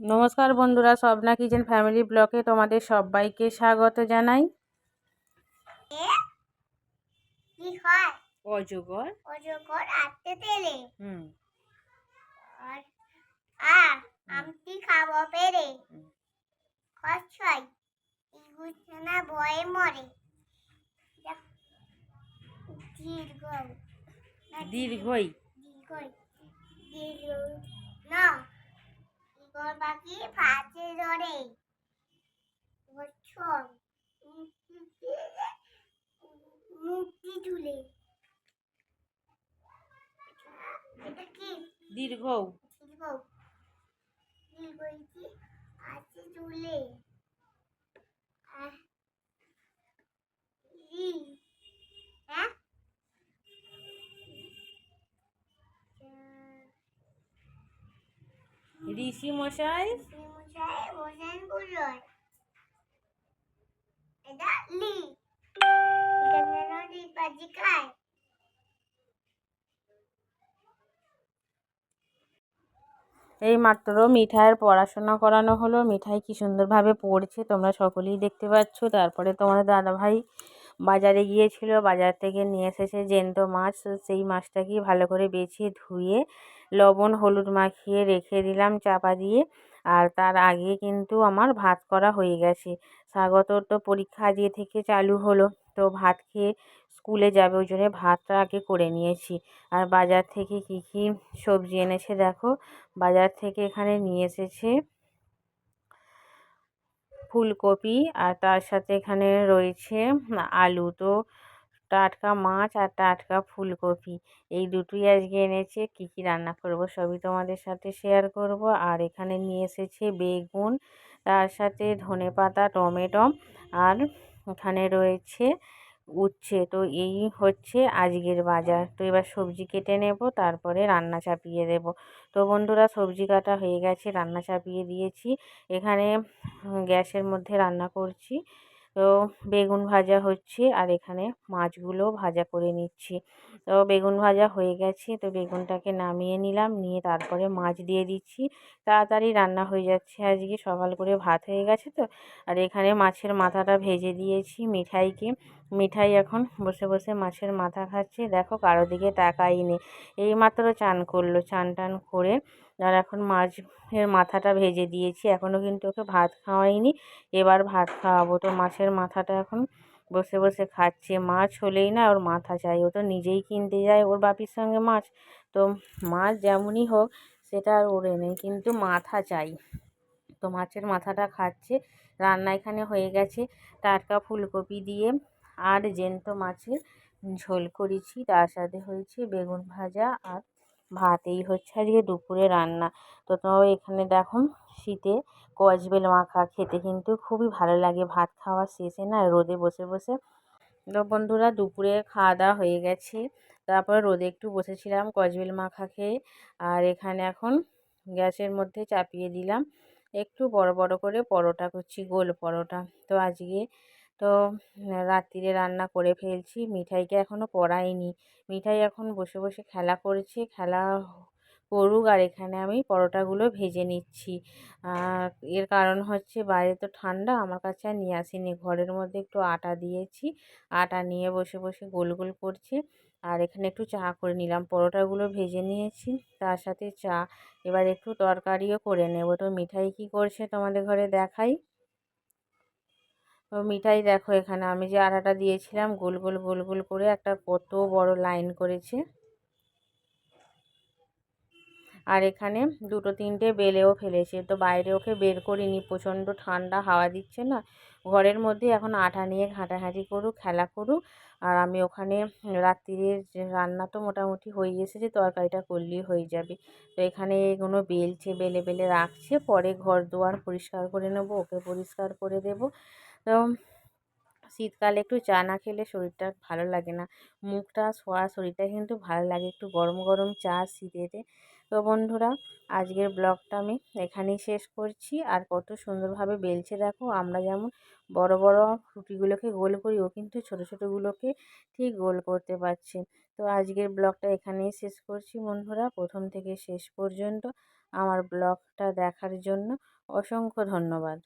নমস্কার বন্ধুরা Swapna kitchen family ব্লকে তোমাদের সবাইকে স্বাগত জানাই। কি হয় অজগর। অজগর আটতে তেলে হুম। আর আ আমটি খাব পেরে? ইগুছনা ভয়ে মরে। দীর্ঘ দীর্ঘই। দীর্ঘই। দীর্ঘ না ইগর পাখি ফাঁসে ধরে বছর মুক্তি তুলে এটা কি? দীর্ঘ। দীর্ঘ। দীর্ঘ আছে তুলে আহ, ঋষি মশাই? এই মাত্র মিঠাইয়ের পড়াশোনা করানো হলো। মিঠাই কি সুন্দরভাবে পড়ছে তোমরা সকলেই দেখতে পাচ্ছ। তারপরে তোমাদের দাদাভাই বাজারে গিয়েছিল, বাজার থেকে নিয়ে এসেছে জ্যান্ত মাছ। সেই মাছটাকে ভালো করে বেছে ধুয়ে লবণ, হলুদ মাখিয়ে রেখে দিলাম চাপা দিয়ে। আর তার আগে কিন্তু আমার ভাত করা হয়ে গেছে। স্বাগতর তো পরীক্ষা আজকে থেকে চালু হলো। তো ভাত খেয়ে স্কুলে যাবে, ওই জন্য ভাতটা আগে করে নিয়েছি। আর বাজার থেকে কী কী সবজি এনেছে দেখো। বাজার থেকে এখানে নিয়ে এসেছে ফুলকপি আর তার সাথে এখানে রয়েছে আলু। তো টাটকা মাছ আর টাটকা ফুলকপি। এই দুটোই আজকে এনেছে। কি কি রান্না করব সবই তোমাদের সাথে শেয়ার করব। আর এখানে নিয়ে এসেছে বেগুন, তার সাথে ধনে পাতা টমেটো আর এখানে রয়েছে উচ্ছে। তো এই হচ্ছে আজকের বাজার। তো এবার সবজি কেটে নেব, তারপরে রান্না চাপিয়ে দেব। তো বন্ধুরা, সবজি কাটা হয়ে গেছে, রান্না চাপিয়ে দিয়েছি। এখানে গ্যাসের মধ্যে রান্না করছি। তো বেগুন ভাজা হচ্ছে আর এখানে মাছগুলো ভাজা করে নিচ্ছি। তো বেগুন ভাজা হয়ে গেছে, তো বেগুনটাকে নামিয়ে নিলাম, নিয়ে তারপরে মাছ দিয়ে দিচ্ছি। তাড়াতাড়ি রান্না হয়ে যাচ্ছে আজকে, সকাল করে ভাত হয়ে গেছে তো। আর এখানে মাছের মাথাটা ভেজে দিয়েছি মিঠাইকে। মিঠাই এখন বসে বসে মাছের মাথা খাচ্ছে, দেখো কারও দিকে তাকাই নি এইমাত্র চান করল, চান টান করে আর এখন মাছের মাথাটা ভেজে দিয়েছি। এখনও কিন্তু ওকে ভাত খাওয়াইনি। এবার ভাত খাওয়াবো। তো মাছের মাথাটা এখন বসে বসে খাচ্ছে। মাছ হলেই না ওর মাথা চাই। ও তো নিজেই কিনতে যায় ওর বাপির সঙ্গে মাছ। তো মাছ যেমনই হোক, সেটা আর ওরে নেই কিন্তু মাথা চাই। তো মাছের মাথাটা খাচ্ছে। রান্না এখানে হয়ে গেছে। টাটকা ফুলকপি দিয়ে আর জ্যান্ত মাছের ঝোল করেছি। তার সাথে হয়েছে বেগুন ভাজা আর ভাত এই হচ্ছে আজকে দুপুরে রান্না। তো তোমরা এখানে দেখো শীতে কচবেল মাখা খেতে কিন্তু খুবই ভালো লাগে। ভাত খাওয়া শেষে না রোদে বসে বসে তো বন্ধুরা দুপুরে খাওয়া দাওয়া হয়ে গেছে। তারপর রোদে একটু বসেছিলাম কচবেল মাখা খেয়ে। আর এখানে এখন গ্যাসের মধ্যে চাপিয়ে দিলাম। একটু বড় বড় করে পরোটা করছি, গোল পরোটা। তো আজকে তো রাত্রিরে রান্না করে ফেলছি। মিঠাইকে এখনও পড়াইনি। মিঠাই এখন বসে বসে খেলা করেছে। খেলা করুক আর এখানে আমি পরোটাগুলো ভেজে নিচ্ছি। এর কারণ হচ্ছে বাইরে তো ঠান্ডা, আমার কাছে আর নিয়ে আসিনি। ঘরের মধ্যে একটু আটা দিয়েছি। আটা নিয়ে বসে বসে গোল গোল করছে। আর এখানে একটু চা করে নিলাম। পরোটাগুলো ভেজে নিয়েছি। তার সাথে চা। এবার একটু তরকারিও করে নেব। তো মিঠাই কী করছে তোমাদের ঘরে দেখাই? তো মিঠাই দেখো এখানে আমি যে আটাটা দিয়েছিলাম, গোল গোল গোল গোল করে একটা কত বড় লাইন করেছে। আর এখানে দুটো তিনটে বেলেও ফেলেছে। তো বাইরে ওকে বের করিনি, প্রচণ্ড ঠান্ডা, হাওয়া দিচ্ছে না। ঘরের মধ্যে এখন আটা নিয়ে ঘাঁটাঘাঁটি করুক, খেলা করুক। আর আমি ওখানে রাত্রিরের যে রান্না তো মোটামুটি হয়ে এসেছে, তরকারিটা করলেই হয়ে যাবে। তো এখানে এগুলো বেলছে, বেলে বেলে রাখছে। পরে ঘর দুয়ার পরিষ্কার করে নেব, ওকে পরিষ্কার করে দেব। তো শীতকালে একটু চা না খেলে শরীরটা ভালো লাগে না। মুখটা সোয়া শরীরটা কিন্তু ভালো লাগে একটু গরম গরম চা শীতেতে। তো বন্ধুরা, আজকের ব্লগটা আমি এখানেই শেষ করছি। আর কত সুন্দরভাবে বেলছে দেখো, আমরা যেমন বড় বড় রুটিগুলোকে গোল করি, ও কিন্তু ছোট, ছোটোগুলোকে ঠিক গোল করতে পারছে। তো আজকের ব্লগটা এখানেই শেষ করছি বন্ধুরা, প্রথম থেকে শেষ পর্যন্ত আমার ব্লগটা দেখার জন্য অসংখ্য ধন্যবাদ।